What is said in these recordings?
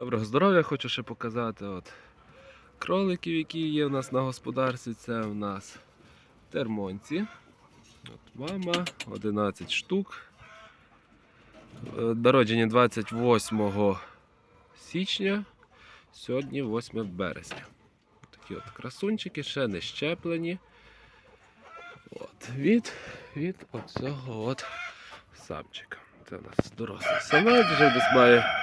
Доброго здоров'я, хочу ще показати. От кроликів, які є в нас на господарстві. Це в нас термонці. От мама, 11 штук. Е, Народжені 28 січня, сьогодні 8 березня. Такі от красунчики, ще не щеплені. От, від, від оцього от самчика. Це у нас дорослий самець, вже десь має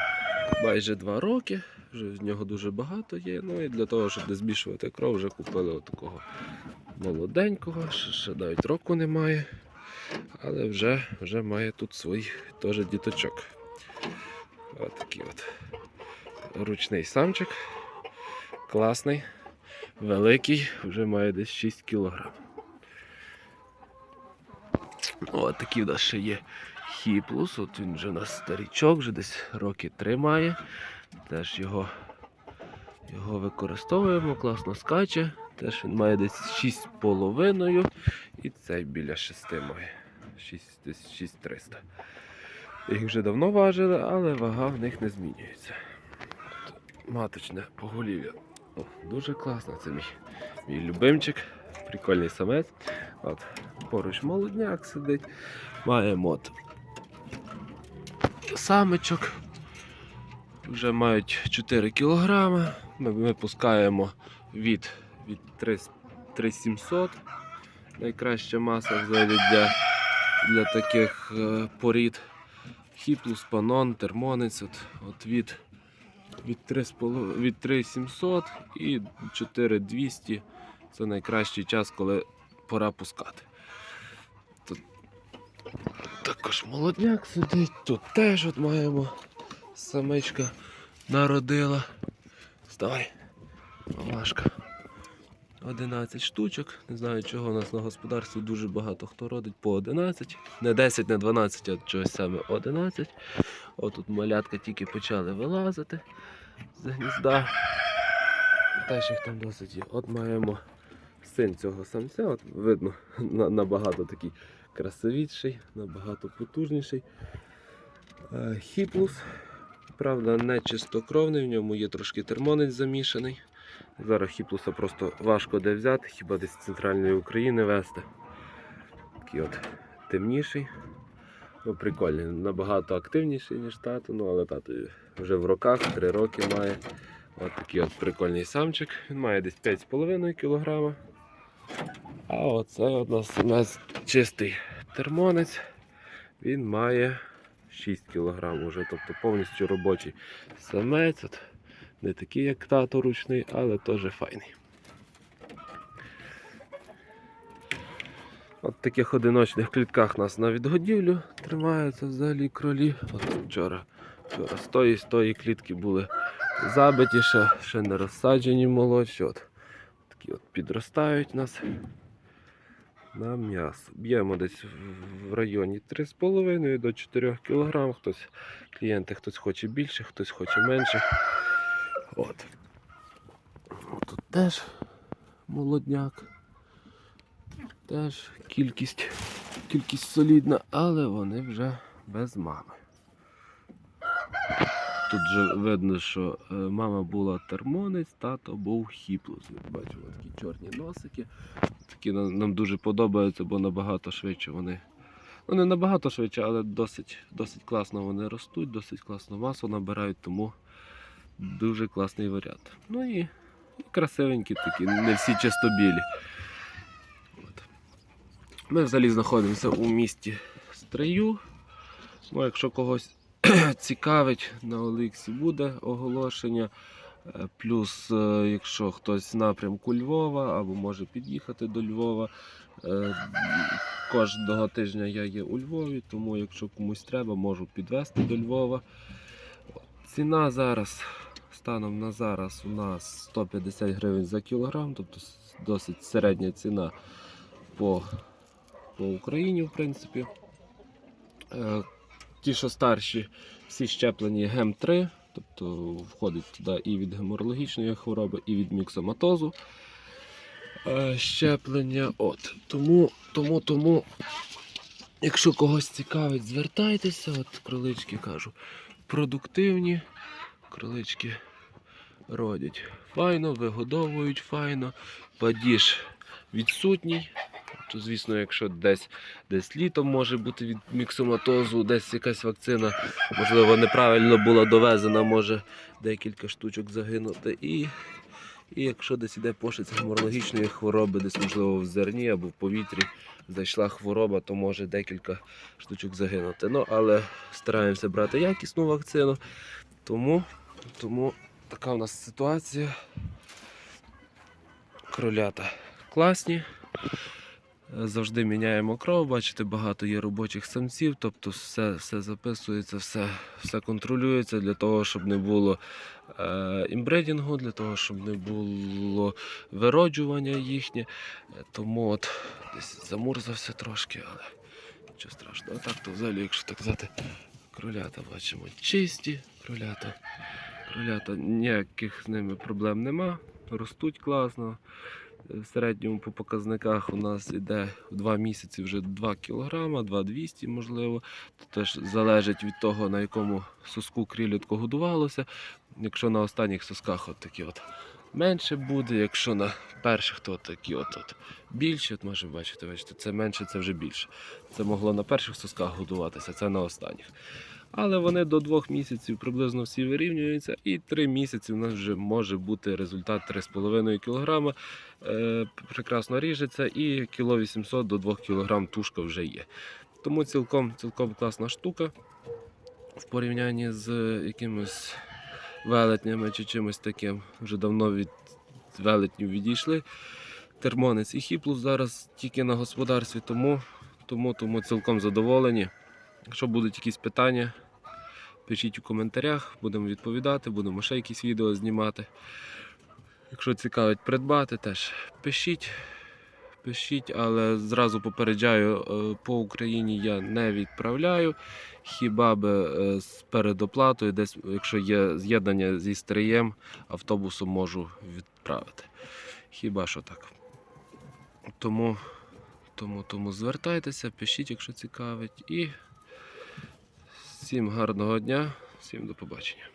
майже 2 роки. Вже з нього дуже багато є. Ну і для того, щоб не збільшувати кров, вже купили такого молоденького, ще, навіть року немає. Але вже, вже має тут своїх теж діточок. Ось такий от ручний самчик. Класний, великий, вже має десь 6 кг. Ось такий в нас ще є хіплус. От він вже у нас старічок, вже десь роки три має. Теж його, його використовуємо, класно скаче. Теж він має десь 6,5 і цей біля 6 має. 6, десь 6300. Їх вже давно важили, але вага в них не змінюється. Маточне поголів'я. Дуже класно, це мій, мій любимчик, прикольний самець. От, поруч молодняк сидить. Маємо самочок. Вже мають 4 кілограми. Ми випускаємо від, від 3700. Найкраща маса взагалі для, для таких е, порід. Хіплус, панон, термонець. От, от від, від 3,5 від 3700 і 4200 це найкращий час, коли пора пускати. Також молодняк сидить, тут теж от маємо самичка народила. Вставай, Машка. 11 штучок. Не знаю, чого у нас на господарстві дуже багато хто родить по 11. Не 10, не 12, а чогось саме 11. От тут малятка тільки почали вилазити з гнізда. Теж їх там досить є. От маємо син цього самця. От видно, набагато такий красивіший, набагато потужніший. Е, Хіплус. Правда, не чистокровний, в ньому є трошки термонець замішаний. Зараз хіплуса просто важко де взяти, хіба десь з центральної України вести. Такий от темніший. Ну, прикольний, набагато активніший, ніж тато, ну але тато вже в роках, 3 роки має. От такий от прикольний самчик. Він має десь 5,5 кг. А оце у нас у нас чистий термонець. Він має 6 кг уже, тобто повністю робочий самець. От Не такий, як тато ручний, але теж файний. От в таких одиночних клітках нас на відгодівлю тримаються взагалі кролі. От вчора, вчора з тої, з тої клітки були забиті, ще, ще не розсаджені молодші. От, такі от підростають нас на м'ясо. Б'ємо десь в- районі 3,5 до 4 кг. Хтось, клієнти хтось хоче більше, хтось хоче менше. От Тут теж молодняк. Теж кількість, кількість солідна, але вони вже без мами. Тут же видно, що е, мама була термонець, тато був хіплус. Бачимо такі чорні носики. Такі нам, дуже подобаються, бо набагато швидше вони. Ну, не набагато швидше, але досить, досить класно вони ростуть, досить класно масу набирають, тому дуже класний варіант. Ну і, і красивенькі такі, не всі чисто білі. От. Ми взагалі знаходимося у місті Стрию. Ну, якщо когось цікавить, на Оліксі буде оголошення. Е, Плюс, е, якщо хтось з напрямку Львова або може під'їхати до Львова. е, Кожного тижня я є у Львові, тому якщо комусь треба, можу підвезти до Львова. Ціна зараз, станом на зараз, у нас 150 гривень за кілограм, тобто досить середня ціна по, по Україні, в принципі. Ті, що старші, всі щеплені ГЕМ-3, тобто входить туди і від геморологічної хвороби, і від міксоматозу. Е, Щеплення. От. Тому, тому, тому, якщо когось цікавить, звертайтеся. От кролички кажу, продуктивні, Кролички родять файно, вигодовують файно, падіж відсутній. То, звісно, якщо десь, десь літом може бути від міксоматозу, десь якась вакцина, можливо, неправильно була довезена, може декілька штучок загинути. І, і якщо десь іде пошиць геморрагічної хвороби, десь, можливо, в зерні або в повітрі зайшла хвороба, то може декілька штучок загинути. Ну, але стараємося брати якісну вакцину. Тому, тому така у нас ситуація. Кролята класні. Завжди міняємо кров, бачите, багато є робочих самців, тобто все, все записується, все, все контролюється для того, щоб не було е, імбридінгу, для того, щоб не було вироджування їхнє. Е, Тому от десь замурзався трошки, але нічого страшного. Так то взагалі, якщо так казати, кролята бачимо чисті, кролята. Кролята ніяких з ними проблем нема, ростуть класно. В середньому по показниках у нас йде в 2 місяці вже 2 кг, 2200 можливо. Це теж залежить від того, на якому соску крілітко годувалося. Якщо на останніх сосках от такі от менше буде, якщо на перших, то такі от, от більші, от може бачите, бачите, це менше, це вже більше. Це могло на перших сосках годуватися, це на останніх. Але вони до двох місяців приблизно всі вирівнюються, і три місяці у нас вже може бути результат 3,5 кг. Е, прекрасно ріжеться, і кіло 800 до 2 кг тушка вже є. Тому цілком, цілком класна штука в порівнянні з якимось велетнями чи чимось таким. Вже давно від велетнів відійшли. Термонець і хіплус зараз тільки на господарстві, тому, тому, тому цілком задоволені. Якщо будуть якісь питання, пишіть у коментарях, будемо відповідати, будемо ще якісь відео знімати. Якщо цікавить придбати, теж пишіть. Пишіть, але зразу попереджаю, е, по Україні я не відправляю. Хіба би е, з передоплатою, десь, якщо є з'єднання зі стрієм, автобусом можу відправити. Хіба що так. Тому, тому, тому звертайтеся, пишіть, якщо цікавить. І всім гарного дня, всім до побачення.